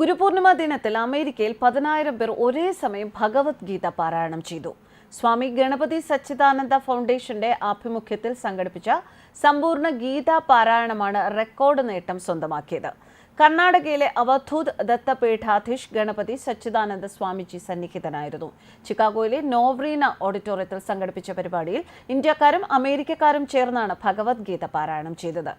ഗുരുപൂർണിമ ദിനത്തിൽ അമേരിക്കയിൽ പതിനായിരം പേർ ഒരേ സമയം ഭഗവത്ഗീത പാരായണം ചെയ്തു. സ്വാമി ഗണപതി സച്ചിദാനന്ദ ഫൗണ്ടേഷന്റെ ആഭിമുഖ്യത്തിൽ സംഘടിപ്പിച്ച സമ്പൂർണ ഗീതാ പാരായണമാണ് റെക്കോർഡ് നേട്ടം സ്വന്തമാക്കിയത്. കർണാടകയിലെ അവധൂത് ദത്തപീഠാധീഷ് ഗണപതി സച്ചിദാനന്ദ സ്വാമിജി സന്നിഹിതനായിരുന്നു. ചിക്കാഗോയിലെ നോവ്രീന ഓഡിറ്റോറിയത്തിൽ സംഘടിപ്പിച്ച പരിപാടിയിൽ ഇന്ത്യക്കാരും അമേരിക്കക്കാരും ചേർന്നാണ് ഭഗവത്ഗീത പാരായണം ചെയ്തത്.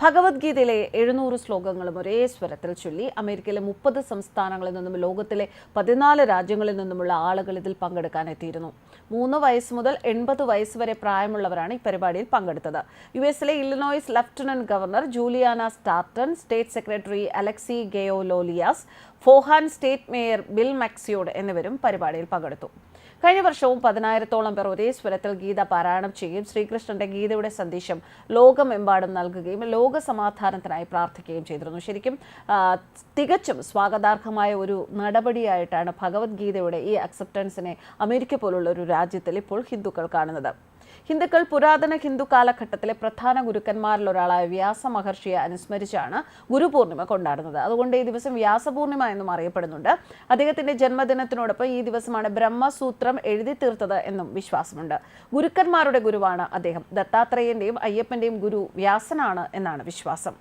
ഭഗവത്ഗീതയിലെ എഴുന്നൂറ് ശ്ലോകങ്ങളും ഒരേ സ്വരത്തിൽ ചൊല്ലി അമേരിക്കയിലെ മുപ്പത് സംസ്ഥാനങ്ങളിൽ നിന്നും ലോകത്തിലെ പതിനാല് രാജ്യങ്ങളിൽ നിന്നുമുള്ള ആളുകൾ ഇതിൽ പങ്കെടുക്കാൻ എത്തിയിരുന്നു. മൂന്ന് വയസ്സ് മുതൽ എൺപത് വയസ്സ് വരെ പ്രായമുള്ളവരാണ് ഈ പരിപാടിയിൽ പങ്കെടുത്തത്. യു എസിലെ Illinois lieutenant governor Juliana Stratton state secretary Alexi Giannoulias Hoffman Estates mayor Bill McLeod എന്നിവരും പരിപാടിയിൽ പങ്കെടുത്തു. കഴിഞ്ഞ വർഷവും പതിനായിരത്തോളം പേർ ഒരേ സ്വരത്തിൽ ഗീത പാരായണം ചെയ്യുകയും ശ്രീകൃഷ്ണന്റെ ഗീതയുടെ സന്ദേശം ലോകമെമ്പാടും നൽകുകയും ലോക സമാധാനത്തിനായി പ്രാർത്ഥിക്കുകയും ചെയ്തിരുന്നു. ശരിക്കും തികച്ചും സ്വാഗതാർഹമായ ഒരു നടപടിയായിട്ടാണ് ഭഗവത്ഗീതയുടെ ഈ അക്സെപ്റ്റൻസിനെ അമേരിക്ക പോലുള്ള ഒരു രാജ്യത്തിൽ ഇപ്പോൾ ഹിന്ദുക്കൾ കാണുന്നത്. ഹിന്ദുക്കൾ പുരാതന ഹിന്ദു കാലഘട്ടത്തിലെ പ്രധാന ഗുരുക്കന്മാരിൽ ഒരാളായ വ്യാസ മഹർഷിയെ അനുസ്മരിച്ചാണ് ഗുരുപൂർണിമ കൊണ്ടാടുന്നത്. അതുകൊണ്ട് ഈ ദിവസം വ്യാസപൂർണിമ എന്നും അറിയപ്പെടുന്നുണ്ട്. അദ്ദേഹത്തിന്റെ ജന്മദിനത്തിനോടൊപ്പം ഈ ദിവസമാണ് ബ്രഹ്മസൂത്രം എഴുതി തീർത്തത് എന്നും വിശ്വാസമുണ്ട്. ഗുരുക്കന്മാരുടെ ഗുരുവാണ് അദ്ദേഹം. ദത്താത്രേയന്റെയും അയ്യപ്പന്റെയും ഗുരു വ്യാസനാണ് എന്നാണ് വിശ്വാസം.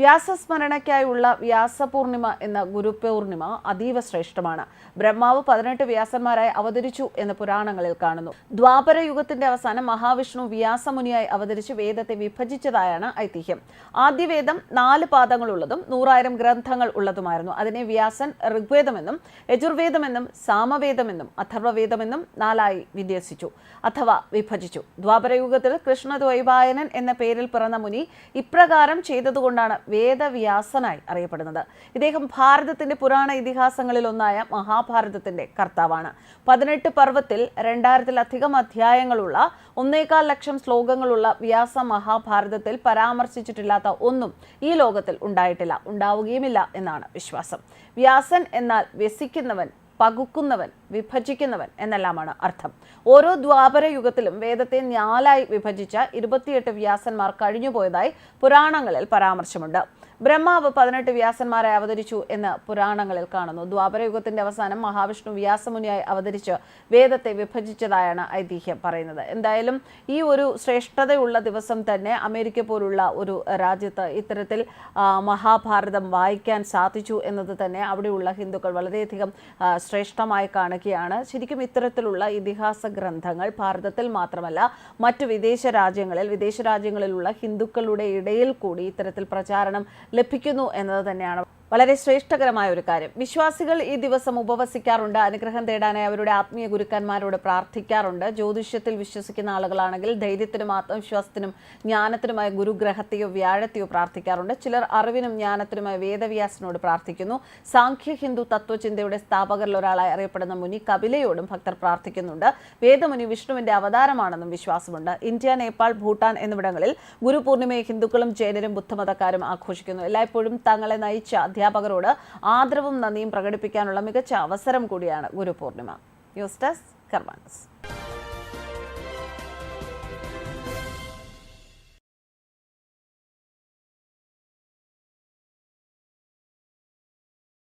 വ്യാസസ്മരണയ്ക്കായുള്ള വ്യാസപൂർണിമ എന്ന ഗുരുപൂർണിമ അതീവ ശ്രേഷ്ഠമാണ്. ബ്രഹ്മാവ് പതിനെട്ട് വ്യാസന്മാരായി അവതരിച്ചു എന്ന് പുരാണങ്ങളിൽ കാണുന്നു. ദ്വാപര യുഗത്തിന്റെ അവസാനം മഹാവിഷ്ണു വ്യാസമുനിയായി അവതരിച്ച് വേദത്തെ വിഭജിച്ചതായാണ് ഐതിഹ്യം. ആദ്യ വേദം നാല് പാദങ്ങളുള്ളതും നൂറായിരം ഗ്രന്ഥങ്ങൾ ഉള്ളതുമായിരുന്നു. അതിനെ വ്യാസൻ ഋഗ്വേദമെന്നും യജുർവേദമെന്നും സാമവേദമെന്നും അഥർവവേദമെന്നും നാലായി വിന്യസിച്ചു അഥവാ വിഭജിച്ചു. ദ്വാപരയുഗത്തിൽ കൃഷ്ണദ്വൈപായനൻ എന്ന പേരിൽ പിറന്ന മുനി ഇപ്രകാരം ചെയ്തതുകൊണ്ടാണ് വേദവ്യാസനായി അറിയപ്പെടുന്നത്. ഇദ്ദേഹം ഭാരതത്തിന്റെ പുരാണ ഇതിഹാസങ്ങളിൽ ഒന്നായ മഹാഭാരതത്തിന്റെ കർത്താവാണ്. പതിനെട്ട് പർവത്തിൽ രണ്ടായിരത്തിലധികം അധ്യായങ്ങളുള്ള ഒന്നേകാൽ ലക്ഷം ശ്ലോകങ്ങളുള്ള വ്യാസ മഹാഭാരതത്തിൽ പരാമർശിച്ചിട്ടില്ലാത്ത ഒന്നും ഈ ലോകത്തിൽ ഉണ്ടായിട്ടില്ല ഉണ്ടാവുകയുമില്ല എന്നാണ് വിശ്വാസം. വ്യാസൻ എന്നാൽ വ്യസിക്കുന്നവൻ പകുക്കുന്നവൻ വിഭജിക്കുന്നവൻ എന്നെല്ലാമാണ് അർത്ഥം. ഓരോ ദ്വാപര യുഗത്തിലും വേദത്തെ നാലായി വിഭജിച്ച ഇരുപത്തിയെട്ട് വ്യാസന്മാർ കഴിഞ്ഞുപോയതായി പുരാണങ്ങളിൽ പരാമർശമുണ്ട്. ബ്രഹ്മാവ് പതിനെട്ട് വ്യാസന്മാരെ അവതരിച്ചു എന്ന് പുരാണങ്ങളിൽ കാണുന്നു. ദ്വാപരയുഗത്തിന്റെ അവസാനം മഹാവിഷ്ണു വ്യാസമുനിയായി അവതരിച്ച് വേദത്തെ വിഭജിച്ചതായാണ് ഐതിഹ്യം പറയുന്നത്. എന്തായാലും ഈ ഒരു ശ്രേഷ്ഠതയുള്ള ദിവസം തന്നെ അമേരിക്ക പോലുള്ള ഒരു രാജ്യത്ത് ഇത്തരത്തിൽ മഹാഭാരതം വായിക്കാൻ സാധിച്ചു എന്നത് തന്നെ അവിടെയുള്ള ഹിന്ദുക്കൾ വളരെയധികം ശ്രേഷ്ഠമായി കാണുകയാണ്. ശരിക്കും ഇത്തരത്തിലുള്ള ഇതിഹാസ ഗ്രന്ഥങ്ങൾ ഭാരതത്തിൽ മാത്രമല്ല മറ്റു വിദേശ രാജ്യങ്ങളിൽ വിദേശ രാജ്യങ്ങളിലുള്ള ഹിന്ദുക്കളുടെ ഇടയിൽ കൂടി ഇത്തരത്തിൽ പ്രചാരണം ലഭിക്കുന്നു എന്നത് തന്നെയാണ്. വളരെ ശ്രേഷ്ഠകരമായ ഒരു കാര്യം. വിശ്വാസികൾ ഈ ദിവസം ഉപവസിക്കാറുണ്ട്. അനുഗ്രഹം തേടാനായി അവരുടെ ആത്മീയ ഗുരുക്കന്മാരോട് പ്രാർത്ഥിക്കാറുണ്ട്. ജ്യോതിഷ്യത്തിൽ വിശ്വസിക്കുന്ന ആളുകളാണെങ്കിൽ ധൈര്യത്തിനും ആത്മവിശ്വാസത്തിനും ജ്ഞാനത്തിനുമായി ഗുരുഗ്രഹത്തെയോ വ്യാഴത്തെയോ പ്രാർത്ഥിക്കാറുണ്ട്. ചിലർ അറിവിനും ജ്ഞാനത്തിനുമായി വേദവ്യാസനോട് പ്രാർത്ഥിക്കുന്നു. സാഖ്യ ഹിന്ദു തത്വചിന്തയുടെ സ്ഥാപകരിൽ ഒരാളായി അറിയപ്പെടുന്ന മുനി കപിലയോടും ഭക്തർ പ്രാർത്ഥിക്കുന്നുണ്ട്. വേദമുനി വിഷ്ണുവിന്റെ അവതാരമാണെന്നും വിശ്വാസമുണ്ട്. ഇന്ത്യ നേപ്പാൾ ഭൂട്ടാൻ എന്നിവിടങ്ങളിൽ ഗുരുപൂർണിമയെ ഹിന്ദുക്കളും ജൈനരും ബുദ്ധമതക്കാരും ആഘോഷിക്കുന്നു. എല്ലായ്പ്പോഴും തങ്ങളെ നയിച്ച അധ്യാപകരോട് ആദരവും നന്ദിയും പ്രകടിപ്പിക്കാനുള്ള മികച്ച അവസരം കൂടിയാണ് ഗുരുപൂർണിമ. News desk കർമാനസ്.